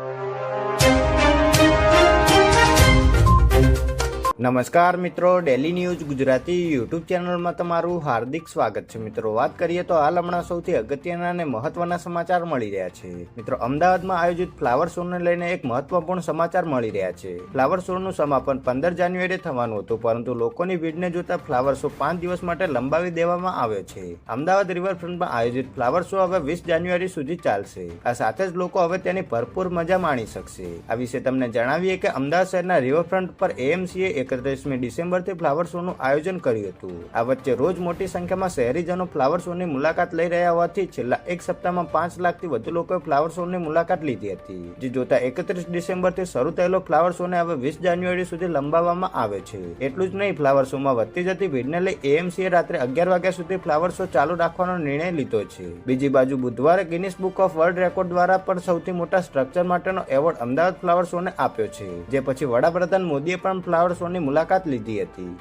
you. નમસ્કાર મિત્રો daily news Gujarati YouTube ચેનલમાં તમારું હાર્દિક સ્વાગત છે. મિત્રો, વાત કરીએ તો હાલ હમણાં સૌથી અગત્યના અને મહત્વના સમાચાર મળી રહ્યા છે. મિત્રો, અમદાવાદમાં આયોજિત ફ્લાવર શોને લઈને એક મહત્વપૂર્ણ સમાચાર મળી રહ્યા છે. ફ્લાવર શોનું સમાપન પંદર જાન્યુઆરીએ થવાનું હતું, પરંતુ લોકોની ભીડને જોતા ફ્લાવર શો પાંચ દિવસ માટે લંબાવી દેવામાં આવ્યો છે. અમદાવાદ રિવરફ્રન્ટમાં આયોજિત ફ્લાવર શો હવે વીસ જાન્યુઆરી સુધી ચાલશે. આ સાથે જ લોકો હવે તેની ભરપૂર મજા માણી શકશે. આ વિશે તમને જણાવીએ કે અમદાવાદ શહેરના રિવરફ્રન્ટ પર એએમસીએ એકત્રીસમી ડિસેમ્બરથી ફ્લાવર શોનું આયોજન કર્યું હતું. આ વચ્ચે રોજ મોટી સંખ્યામાં શહેરીજનો ફ્લાવર શોની મુલાકાત લઈ રહ્યા હોવાથી છેલ્લા એક સપ્તાહમાં પાંચ લાખથી વધુ લોકોએ ફ્લાવર શોની મુલાકાત લીધી હતી. જે જોતા એકત્રીસ ડિસેમ્બરથી શરૂ થયેલો ફ્લાવર શોને હવે વીસ જાન્યુઆરી સુધી લંબાવવામાં આવે છે. એટલું જ નહીં, ફ્લાવર શોમાં વધતી જતી ભીડને લઈ એએમસીએ રાત્રે અગિયાર વાગ્યા સુધી ફ્લાવર શો ચાલુ રાખવાનો નિર્ણય લીધો છે. બીજી બાજુ બુધવારે Guinness book of world record દ્વારા પણ સૌથી મોટા સ્ટ્રક્ચર માટેનો એવોર્ડ અમદાવાદ ફ્લાવર શોને આપ્યો છે. જે પછી વડાપ્રધાન મોદીએ પણ ફ્લાવર શોની મુલાકાત લીધી હતી.